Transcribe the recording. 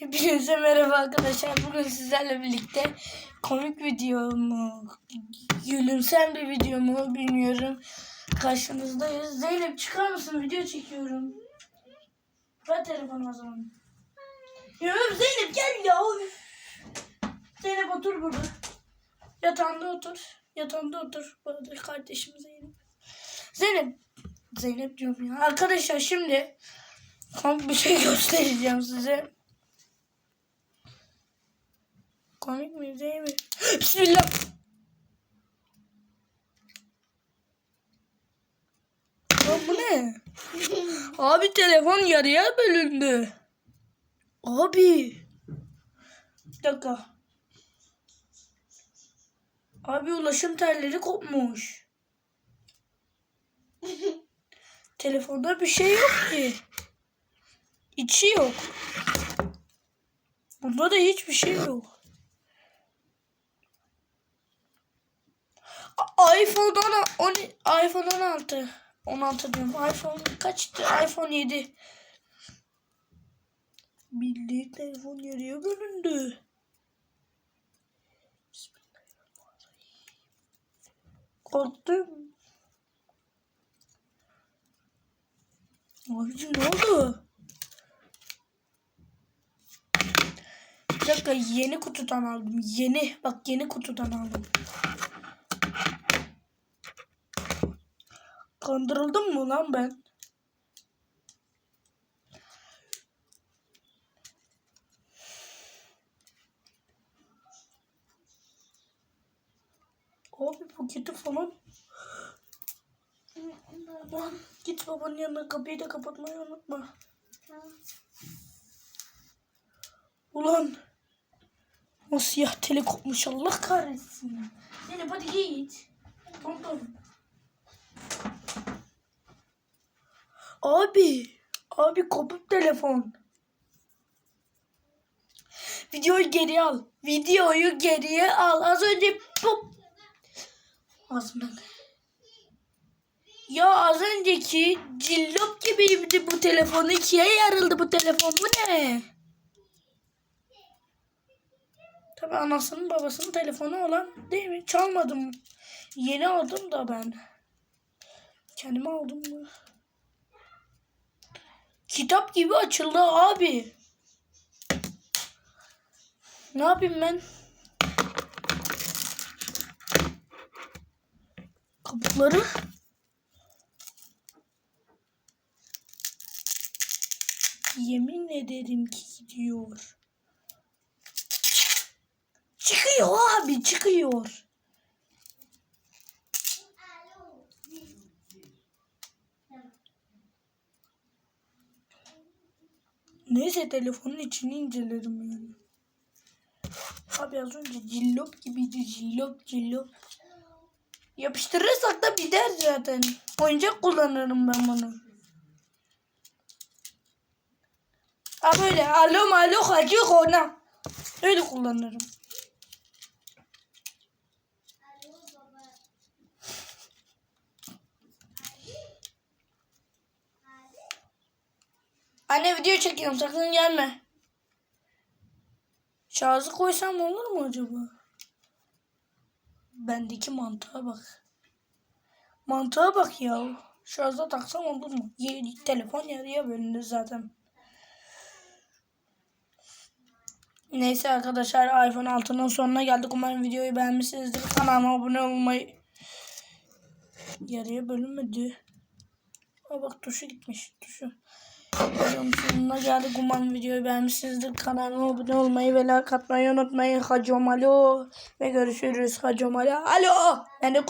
Hepinize merhaba arkadaşlar. Bugün sizlerle birlikte komik video mu, gülümsen bir video mu bilmiyorum. Karşınızdayız. Zeynep çıkar mısın? Video çekiyorum. Ver telefonu o zaman. Ya Zeynep gel ya. Zeynep otur burada. Yatağında otur. Yatağında otur. Burada kardeşim Zeynep. Zeynep. Zeynep diyorum ya. Arkadaşlar şimdi komik bir şey göstereceğim size. Komik mi değil mi? Bismillah. Lan bu ne? Abi telefon yarıya bölündü. Abi. Bir dakika. Abi ulaşım telleri kopmuş. Telefonda bir şey yok ki. İçi yok. Bunda da hiçbir şey yok. iPhone 10, 10 iPhone 16. 16 diyorum. iPhone kaçtı? iPhone 7. Bildiğin telefon yarıya bölündü. Korktum. Abicim ne oldu? Bir dakika yeni kutudan aldım. Yeni. Bak yeni kutudan aldım. Kandırıldım mı lan ben? Abi paketi falan. Lan git babanın yanına kapıyı da kapatmayı unutma. Ulan. O siyah teli kopmuş Allah kahretsin. Zeynep hadi git. Tamam tamam. Abi. Abi kopuk telefon. Videoyu geri al. Videoyu geriye al. Az önce pop. Ağzımdan. Ya az önceki cillop gibiydi bu telefon. İkiye yarıldı bu telefon. Bu ne? Tabi anasının babasının telefonu olan değil mi? Çalmadım. Yeni aldım da ben. Kendime aldım mı? Kitap gibi açıldı abi. Ne yapayım ben? Kapıları. Yemin ederim ki gidiyor. Çıkıyor abi çıkıyor. Neyse telefonun içini incelerim yani. Abi az önce cillop gibiydi cillop cillop. Yapıştırırsak da gider zaten. Oyuncak kullanırım ben bunu. Ha böyle alo malo hacı ona. Öyle kullanırım. Anne video çekiyorum sakın gelme. Şarjı koysam olur mu acaba? Bendeki mantığa bak. Mantığa bak ya. Şarja taksam olur mu? Ye, telefon yarıya bölündü zaten. Neyse arkadaşlar iPhone 6'nın sonuna geldik. Umarım videoyu beğenmişsinizdir. Kanalıma abone olmayı yarıya bölünmedi. Ha bak tuşu gitmiş. Tuşu. Videonun sonuna geldik. Umarım videoyu beğenmişsinizdir. Kanalıma abone olmayı ve like atmayı unutmayın. Hacım alo. Ve görüşürüz. Hacım alo. Alo. Ben de